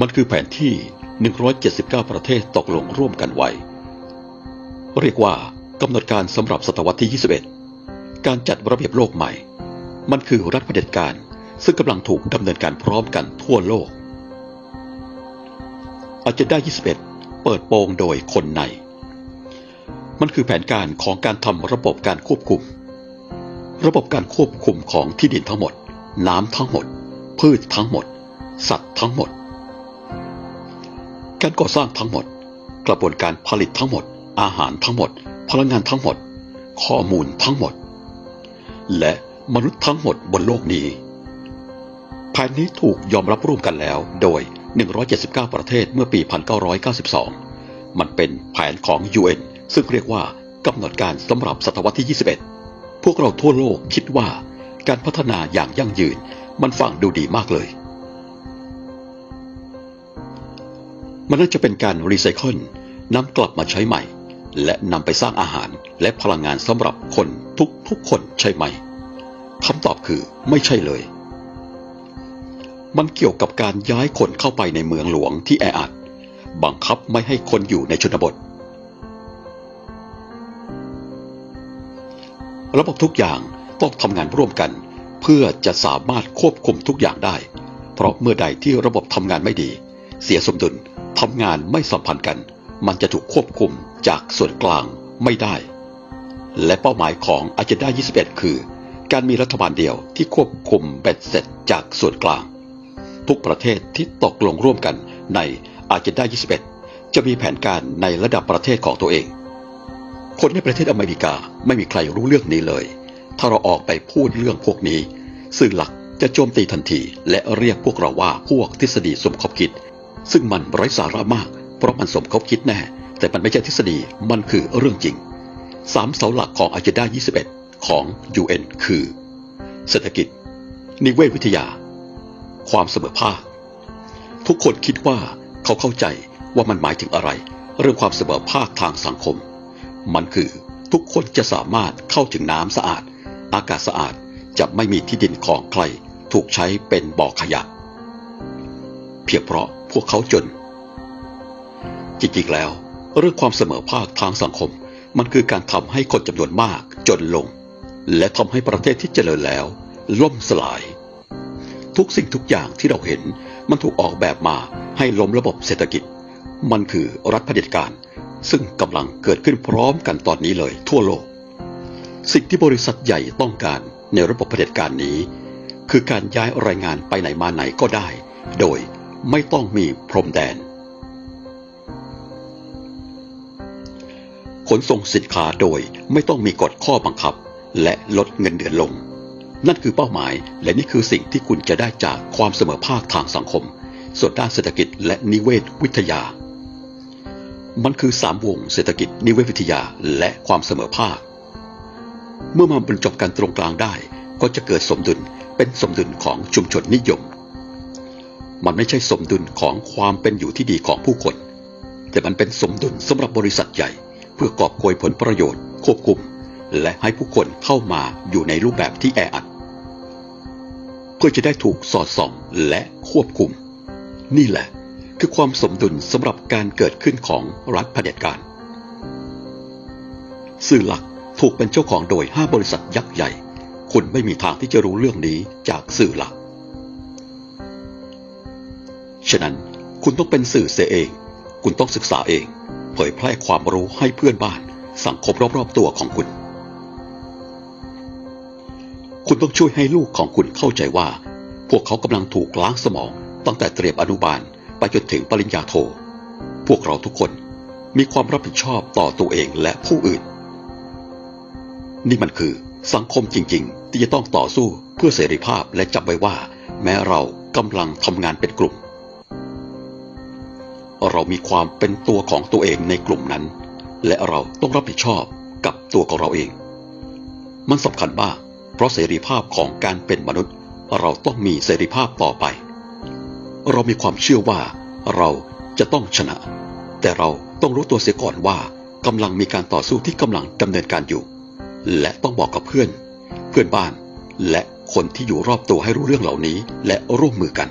มันคือแผนที่ 179 ประเทศตกลงร่วมกันไว้ เรียกว่ากำหนดการสำหรับศตวรรษที่ 21 การจัดระเบียบโลกใหม่ มันคือรัฐเผด็จการ ซึ่งกำลังถูกดำเนินการพร้อมกันทั่วโลกอาจจะได้21 เปิดโปงโดยคนใน มันคือแผนการของการทำระบบการควบคุม ระบบการควบคุมของที่ดินทั้งหมด น้ำทั้งหมด พืชทั้งหมด สัตว์ทั้งหมด การก่อสร้างทั้งหมด กระบวนการผลิตทั้งหมด อาหารทั้งหมด พลังงานทั้งหมด ข้อมูลทั้งหมด และมนุษย์ทั้งหมดบนโลกนี้แผนนี้ถูกยอมรับร่วมกันแล้วโดย 179 ประเทศเมื่อปี 1992 มันเป็นแผนของ UN ซึ่งเรียกว่ากำหนดการสำหรับศตวรรษที่ 21 พวกเราทั่วโลกคิดว่าการพัฒนาอย่างยั่งยืนมันฟังดูดีมากเลย มันน่าจะเป็นการรีไซเคิลนำกลับมาใช้ใหม่ และนำไปสร้างอาหารและพลังงานสำหรับคนทุกๆคนใช่ไหมคำตอบคือไม่ใช่เลย มันเกี่ยวกับการย้ายคนเข้าไปในเมืองหลวงที่แออัดบังคับไม่ให้คนอยู่ในชนบท ระบบทุกอย่างต้องทำงานร่วมกัน เพื่อจะสามารถควบคุมทุกอย่างได้ เพราะเมื่อใดที่ระบบทำงานไม่ดี เสียสมดุล ทำงานไม่สัมพันธ์กัน มันจะถูกควบคุมจากส่วนกลางไม่ได้ และเป้าหมายของ Agenda 21 คือ การมีรัฐบาลเดียวที่ควบคุมเบ็ดเสร็จจากส่วนกลาง ทุกประเทศที่ตกลงร่วมกันใน Agenda 21 จะมีแผนการในระดับประเทศของตัวเอง คนในประเทศอเมริกาไม่มีใครรู้เรื่องนี้เลย ถ้าเราออกไปพูดเรื่องพวกนี้ สื่อหลักจะโจมตีทันทีและเรียกพวกเราว่าพวกทฤษฎีสมคบคิด ซึ่งมันไร้สาระมาก เพราะมันสมคบคิดแน่ แต่มันไม่ใช่ทฤษฎีมันคือเรื่องจริงสามเสาหลักของ Agenda 21 ของ UN คือ เศรษฐกิจ นิเวศวิทยา ความเสมอภาค ทุกคนคิดว่าเขาเข้าใจว่ามันหมายถึงอะไร เรื่องความเสมอภาคทางสังคม มันคือทุกคนจะสามารถเข้าถึงน้ำสะอาด อากาศสะอาดจะไม่มีที่ดินของใคร ถูกใช้เป็นบ่อขยะ เพียงเพราะ พวกเขาจน จริงๆแล้ว เรื่องความเสมอภาคทางสังคม มันคือการทำให้คนจำนวนมากจนลง และทำให้ประเทศที่เจริญแล้ว ล่มสลาย ทุกสิ่งทุกอย่างที่เราเห็น มันถูกออกแบบมาให้ล้มระบบเศรษฐกิจ มันคือรัฐเผด็จการ ซึ่งกำลังเกิดขึ้นพร้อมกันตอนนี้เลยทั่วโลก สิ่งที่บริษัทใหญ่ต้องการในระบบเผด็จการนี้ คือการย้ายแรงงานไปไหนมาไหนก็ได้ โดย ไม่ต้องมีพรมแดน ขนส่งสินค้าโดยไม่ต้องมีกฎข้อบังคับ และลดเงินเดือนลง นั่นคือเป้าหมายและนี่คือสิ่งที่คุณจะได้จากความเสมอภาคทางสังคม ส่วนด้านเศรษฐกิจและนิเวศวิทยา มันคือสามวงเศรษฐกิจนิเวศวิทยาและความเสมอภาค เมื่อมาบรรจบกันตรงกลางได้ ก็จะเกิดสมดุลเป็นสมดุลของชุมชนนิยม มันไม่ใช่สมดุลของความเป็นอยู่ที่ดีของผู้คน แต่มันเป็นสมดุลสำหรับบริษัทใหญ่ เพื่อกอบโกยผลประโยชน์ ควบคุม และให้ผู้คนเข้ามาอยู่ในรูปแบบที่แออัด เพื่อจะได้ถูกสอดส่องและควบคุม นี่แหละคือความสมดุลสำหรับการเกิดขึ้นของรัฐเผด็จการ สื่อหลักถูกเป็นเจ้าของโดย 5 บริษัทยักษ์ใหญ่ คุณไม่มีทางที่จะรู้เรื่องนี้จากสื่อหลัก ฉะนั้นคุณต้องเป็นสื่อเสียเอง คุณต้องศึกษาเอง เผยแพร่ความรู้ให้เพื่อนบ้าน สังคมรอบๆตัวของคุณ คุณต้องช่วยให้ลูกของคุณเข้าใจว่า พวกเขากำลังถูกล้างสมอง ตั้งแต่เตรียมอนุบาลไปจนถึงปริญญาโท พวกเราทุกคนมีความรับผิดชอบต่อตัวเองและผู้อื่น นี่มันคือสังคมจริง ๆ ที่จะต้องต่อสู้เพื่อเสรีภาพและจำไว้ว่า แม้เรากำลังทำงานเป็นกลุ่ม เรามีความเป็นตัวของตัวเองในกลุ่มนั้น และเราต้องรับผิดชอบกับตัวของเราเอง มันสำคัญมาก เพราะเสรีภาพของการเป็นมนุษย์ เราต้องมีเสรีภาพต่อไป เรามีความเชื่อว่าเราจะต้องชนะ แต่เราต้องรู้ตัวเสียก่อนว่ากำลังมีการต่อสู้ที่กำลังดำเนินการอยู่ และต้องบอกกับเพื่อน เพื่อนบ้าน และคนที่อยู่รอบตัวให้รู้เรื่องเหล่านี้และร่วมมือกัน